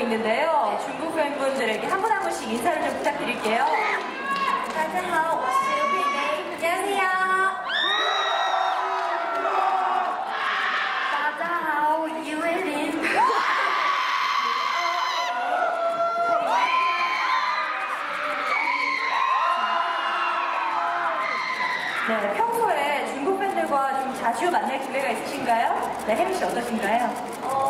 있는데요. 중국 팬분들에게 한 분 한 분씩 인사를 좀 부탁드릴게요. 大家好，我是刘佩梅。 안녕하세요. 大家好，我于伟林。 네, 평소에 중국 팬들과 좀 자주 만날 기회가 있으신가요? 네, 혜미 씨 어떠신가요? 어,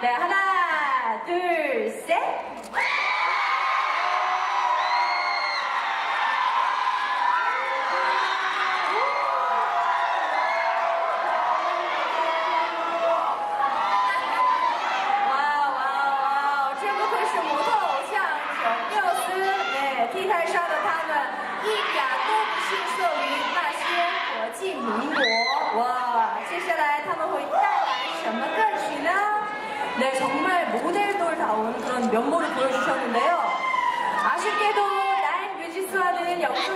네, 하나, 둘, 셋. 와우, 네, 정말 모델돌다운 그런 면모를 보여주셨는데요. 아쉽게도 나인 뮤지스와는 여기서